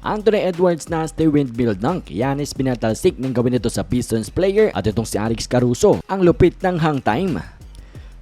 Anthony Edwards na stay windmill dunk. Yanis pinatalsik ng gawin ito sa Pistons player at itong si Alex Caruso. Ang lupit ng hang time.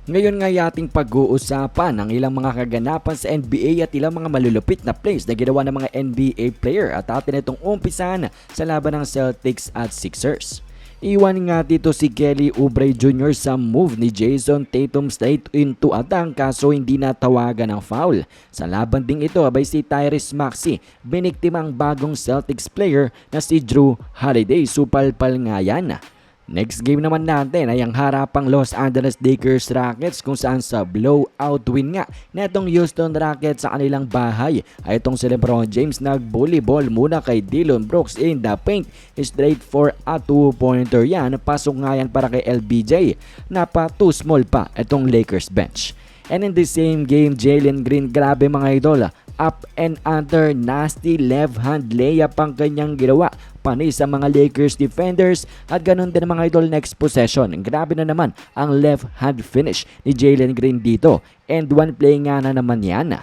Ngayon nga yating pag-uusapan ang ilang mga kaganapan sa NBA at ilang mga malulupit na plays na ginawa ng mga NBA player at atin itong umpisahan sa laban ng Celtics at Sixers. Iwan nga dito si Kelly Oubre Jr. sa move ni Jason Tatum straight into atang kaso hindi natawagan ng foul. Sa laban ding ito abay si Tyrese Maxey biniktima ang bagong Celtics player na si Drew Holiday supalpal nga yan. Next game naman natin ay ang harapang Los Angeles Lakers Rockets kung saan sa blowout win nga netong Houston Rockets sa kanilang bahay. Ay itong si Lebron James nag-bully ball muna kay Dillon Brooks in the paint. Straight for a two-pointer yan. Pasok nga yan para kay LBJ napa too small pa itong Lakers bench. And in the same game Jalen Green grabe mga idol up and under nasty left hand layup ang kanyang ginawa panay sa mga Lakers defenders at ganun din mga idol next possession. Grabe na naman ang left hand finish ni Jalen Green dito and one play nga na naman yan.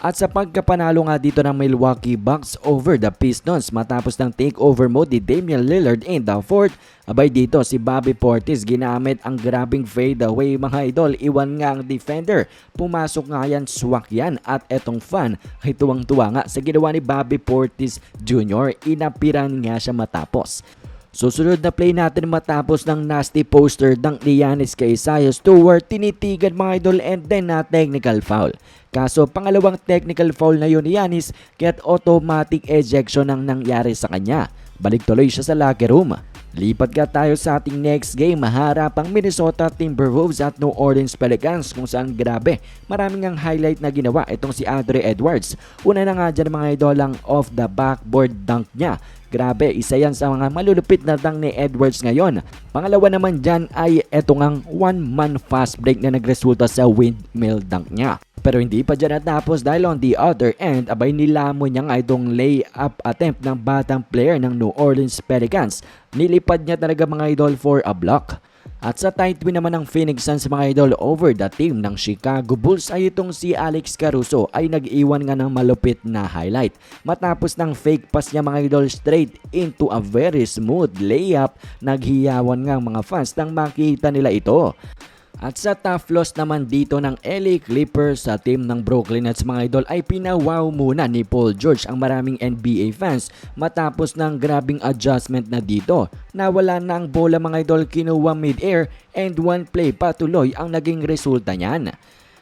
At sa pagkapanalo nga dito ng Milwaukee Bucks over the Pistons matapos ng takeover mode ni Damian Lillard in the fourth, abay dito si Bobby Portis ginamit ang grabing fade away mga idol. Iwan nga ang defender. Pumasok nga yan, swak yan at etong fan ay tuwang-tuwa nga sa ginawa ni Bobby Portis Jr. Inapiran nga siya matapos. Susunod na play natin matapos ng nasty poster ng ni Giannis kay Isaiah Stewart, tinitigan mga idol and then na technical foul. Kaso pangalawang technical foul na yun ni Giannis kaya't automatic ejection ang nangyari sa kanya. Balik tuloy siya sa locker room. Lipat ka tayo sa ating next game maharap ang Minnesota Timberwolves at New Orleans Pelicans kung saan grabe maraming ang highlight na ginawa itong si Andre Edwards. Una na nga dyan mga idol ang off the backboard dunk niya. Grabe, isa yan sa mga malulupit na dunk ni Edwards ngayon. Pangalawa naman dyan ay etong ang one man fast break na nagresulta sa windmill dunk niya. Pero hindi pa dyan natapos dahil on the other end, abay nilamon niya nga itong lay-up attempt ng batang player ng New Orleans Pelicans. Nilipad niya talaga mga idol for a block. At sa tight win naman ng Phoenix Suns mga idol over the team ng Chicago Bulls ay itong si Alex Caruso ay nag-iwan nga ng malupit na highlight. Matapos ng fake pass niya mga idol straight into a very smooth layup, naghiyawan nga ang mga fans nang makita nila ito. At sa tough loss naman dito ng LA Clippers sa team ng Brooklyn Nets mga idol ay pinawaw muna ni Paul George ang maraming NBA fans matapos ng grabing adjustment na dito. Nawala na ang bola mga idol kinuha mid-air and one play patuloy ang naging resulta niyan.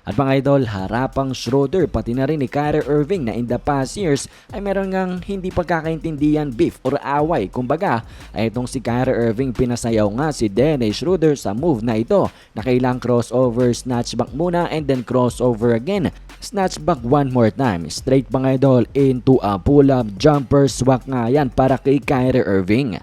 At mga idol, harapang Schroeder pati na rin ni Kyrie Irving na in the past years ay meron ngang hindi pagkakaintindihan beef or away. Kumbaga, ay itong si Kyrie Irving pinasayaw nga si Dennis Schroeder sa move na ito na kailang crossover, snatch back muna and then crossover again. Snatch back one more time. Straight mga idol into a pull-up jumper swak nga yan para kay Kyrie Irving.